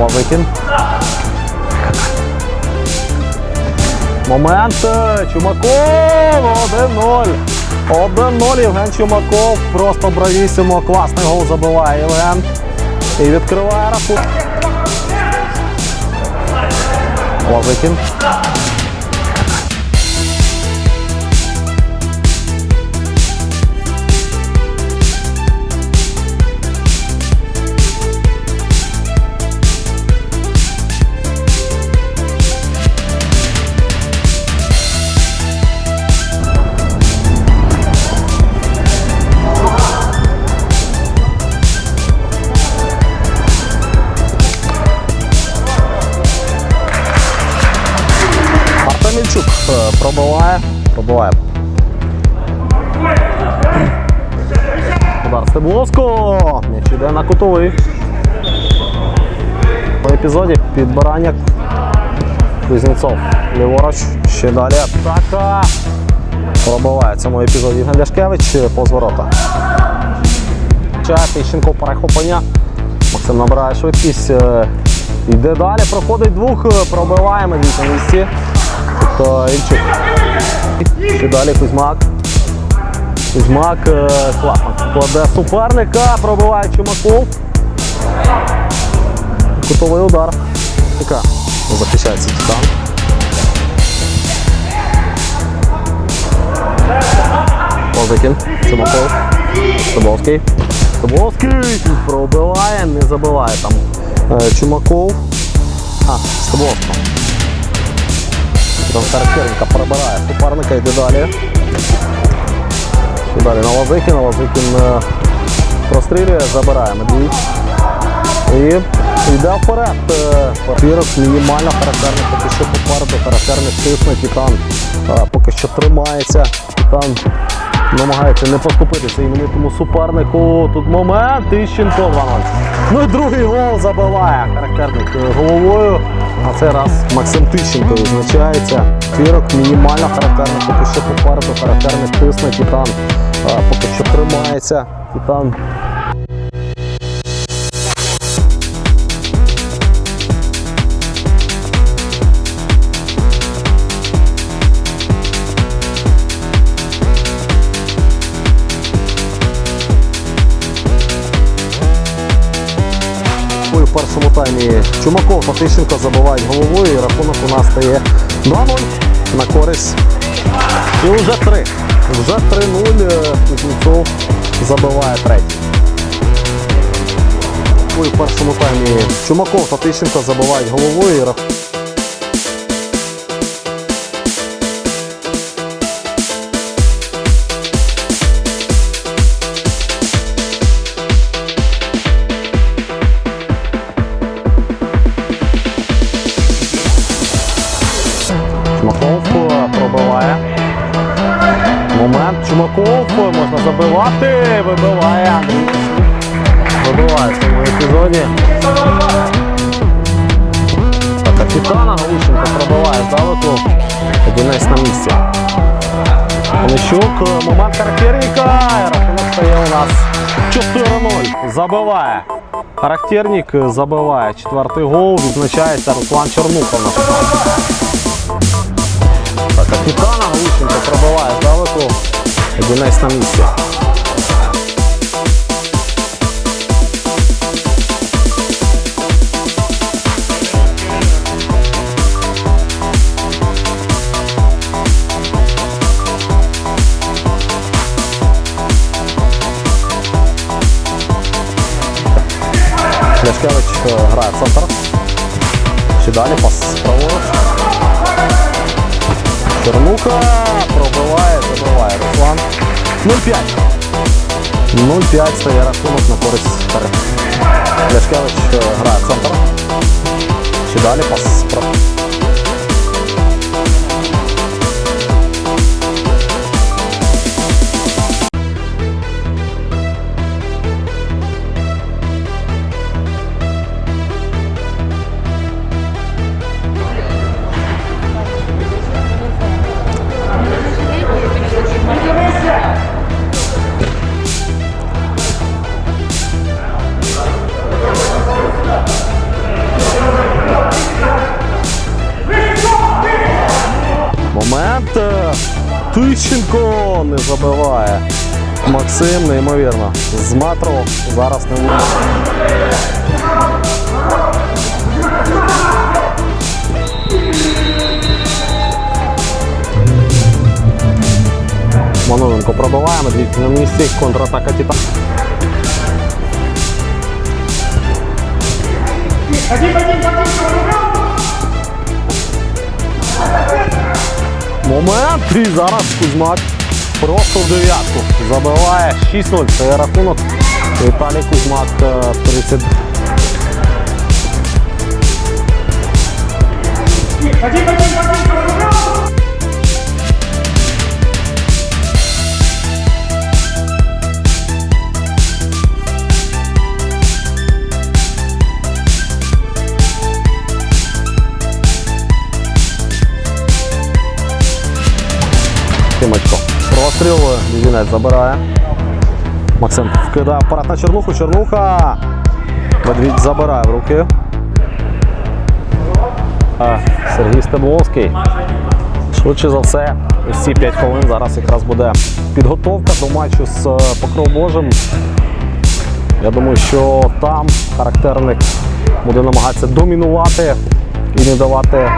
Лозикін. Момент. е, Чумаков. 1-0. 1-0. Євген Чумаков. Просто бравісимо. Класний гол забиває Євген. І відкриває рахунок. Лозикін. Пробиває. Пробиває. Удар Стебловського. М'яч іде на кутовий. В епізоді підбирання Кузнєцов. Ліворуч. Ще далі атака. Пробиває в цьому епізоді Євген Ляшкевич е, повз ворота. Чає Тищенко перехоплення. Максим набирає швидкість. е, Йде далі, проходить двох, е, пробиває на місці. Тобто Ільчук. Ще далі Кузьмак. Кузьмак е, класно. Кладе суперника, пробиває Чумаков. Кутовий удар. Така захищається Титан. Лозикін, Чумаков, Стебовський. Стебовський пробиває, не забиває там е, Чумаков. А, Стебовський. Там характерника прибирає суперника, йде далі. І далі на Лазикін. Лозикін е, прострілює, забирає Медвідь. І йде вперед. Папірус Папірок мінімально характерний, поки що попереду характерний тисне Титан. е, Поки що тримається. Титан намагається не поступитися іменитому супернику. Тут момент. Тищенко 2-0. Ну і другий гол забиває. Характерник е, головою. На цей раз Максим Тищенко відзначається. Фірок мінімально характерний, поки що попереду характерник тисне Титан. е, Поки що тримається. Титан У першому таймі Чумаков та Тищенко забивають головою і рахунок у нас стає 2-0 на користь. І вже 3. Вже 3-0 Кузнецов забиває третій. У першому таймі Чумаков та Тищенко забивають головою і Е, можна забивати. Вибиває Андрій. Вибиває в цьому епізоді. Капітана Галущенко пробиває здалеку. Одинець на місці. Онищук, момент характерника. Рахунок стає у нас 4-0. Забиває. Характерник забиває. Четвертий гол. Відзначається Руслан. Так, капітана Галущенко. Одинець на грає в центр. Ще далі пас праворуч. Чернуха пробиває, забиває Руслан. 0-5. 0-5 стає рахунок на користь. Ляшкевич е, грає центр. Чи далі пас праворуч. Забиває. Максим, неймовірно. З метру зараз не влучить. Мановенко пробиває, Медвідь на місці, контратака Тіта. Момент і зараз Кузьмак просто в дев'ятку. Забиває 6-0. Це рахунок. Віталій Кузьмак е, 30. Тимочко. Простріл. Лівінець забирає. Максим вкидає апарат на Чернуху. Чернуха. Медвідь забирає в руки. Сергій Стебловський. Швидше за все, ці 5 хвилин зараз якраз буде підготовка до матчу з е, Покров Божим. Я думаю, що там характерник буде намагатися домінувати і не давати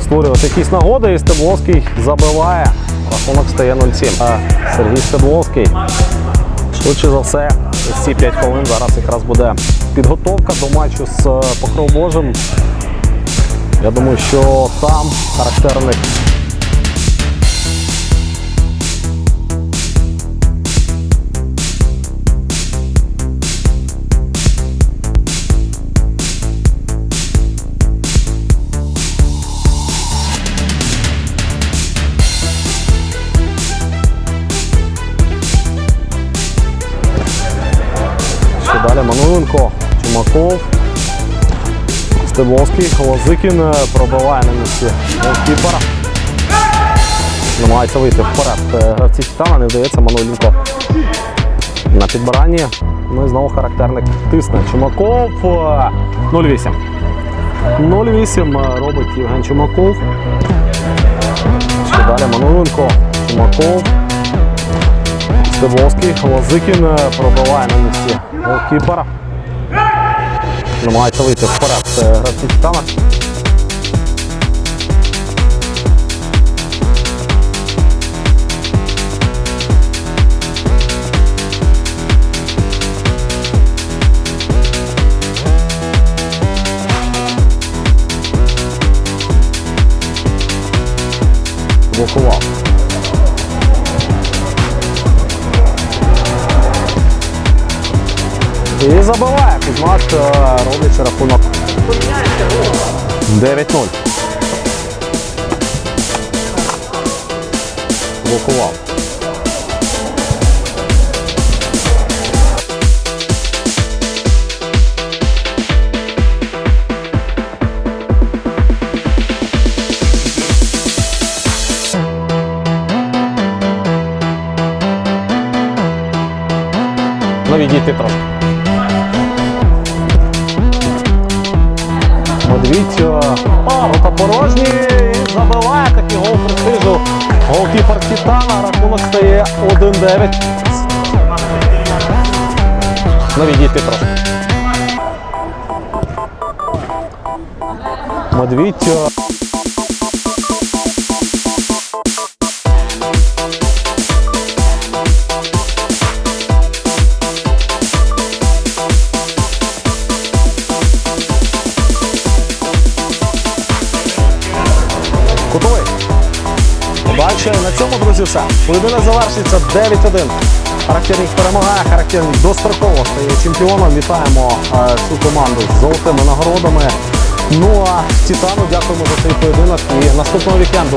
створювати якісь нагоди, і Стебловський забиває. Рахунок стає 0-7. А Сергій Стебловський. Швидше за все, ці 5 хвилин зараз якраз буде підготовка до матчу з е, Покров Божим. Я думаю, що там характерник Стебловський, Лозикін е, пробиває на місці голкіпера. Намагається вийти вперед. Е, Гравці Титана не вдається Мануленко на підбиранні. Ну і знову характерник тисне. Чумаков е, 0-8. 0-8 робить Євген Чумаков. Що далі Мануленко, Чумаков. Стебловський, Лозикін е, пробиває на місці голкіпера. Намагається вийти вперед е, гравці Титана. Блокував. І забиває Кузьмак, е, роблячи рахунок 9-0. Блокував. Ну, відійти трошки. Медвідь рота порожні забиває такий гол престижу. Голкіпер Титана, рахунок стає 1-9. Ну, відійти трошки. Медвідь. Кутовий. Удачі. На цьому, друзі, все. Поєдинок завершиться 9-1. Характерник перемагає, характерник достроково стає чемпіоном. Вітаємо е, цю команду з золотими нагородами. Ну а Титану дякуємо за цей поєдинок і наступного вікенду.